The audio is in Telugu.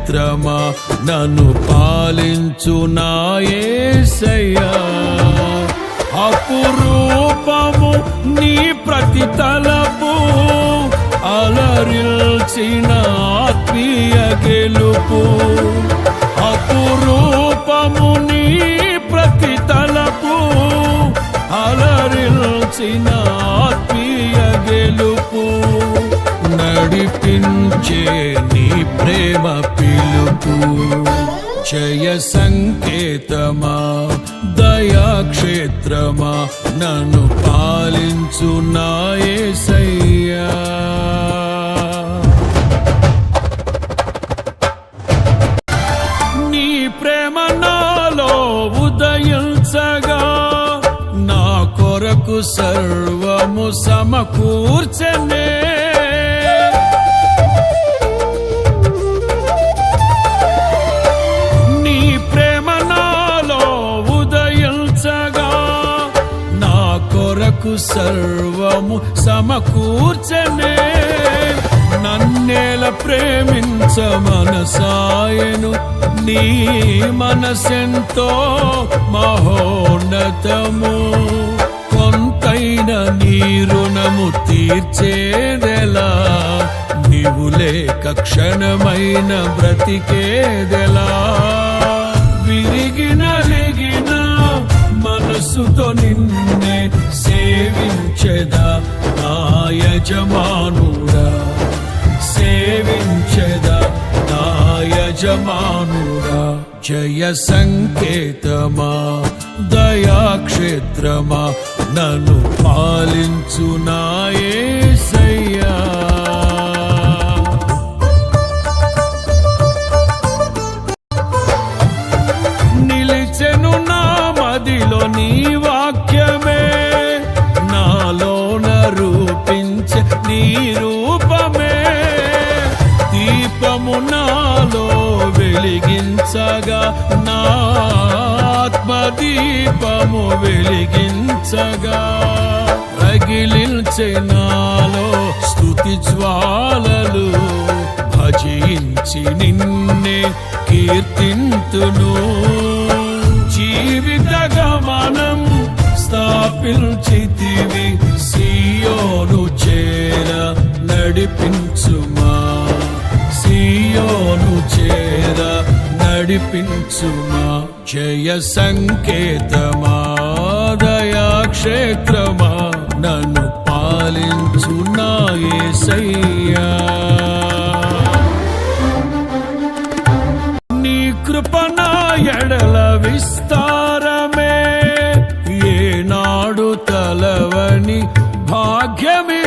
దయాక్షేత్రమా నన్ను పాలించు నాయసయ్యా అపురూపము నీ ప్రతి తలపు అలరిల్చిన ఆత్మీయ గెలుపు. అపురూపము నీ ప్రతి తలపు అలరిల్చిన ఆత్మీయ గెలుపు. నడిపించే నీ ప్రేమ జయ సంకేతమా దయాక్షేత్రమా నన్ను పాలించు నాయసయ్యా నీ ప్రేమ నాలో ఉదయించగా నా కొరకు సర్వము సమకూర్చనే కొరకు సర్వము సమకూర్చనే. నన్నేల ప్రేమించ మనసాయను. నీ మనసెంతో మహోన్నతము. కొంతైన నీ రుణము తీర్చేదెలా? నీవు లేక క్షణమైన బ్రతికేదెలా? విరి మనస్సుతో నిన్నే సేవించెదా నా యజమానుడా? సేవించెదా నా యజమానుడా? జయ సంకేతమా దయాక్షేత్రమా నన్ను పాలించు నాయే సయ్యా నీ వాక్యమే నాలోన రూపించే నీ రూపమే. దీపము నాలో వెలిగించగా నా ఆత్మదీపము వెలిగించగా. రగిలించే నాలో స్తుతి జ్వాలలు భజించి నిన్నే కీర్తింతును. పిలిచితివి సియోను చేర నడిపించుమా. సియోను చేర నడిపించుమా. జయ సంకేతమా దయాక్షేత్రమా నన్ను పాలించు నా యేసయ్యా నీ కృపణ ఎడల విస్తా भाग्य में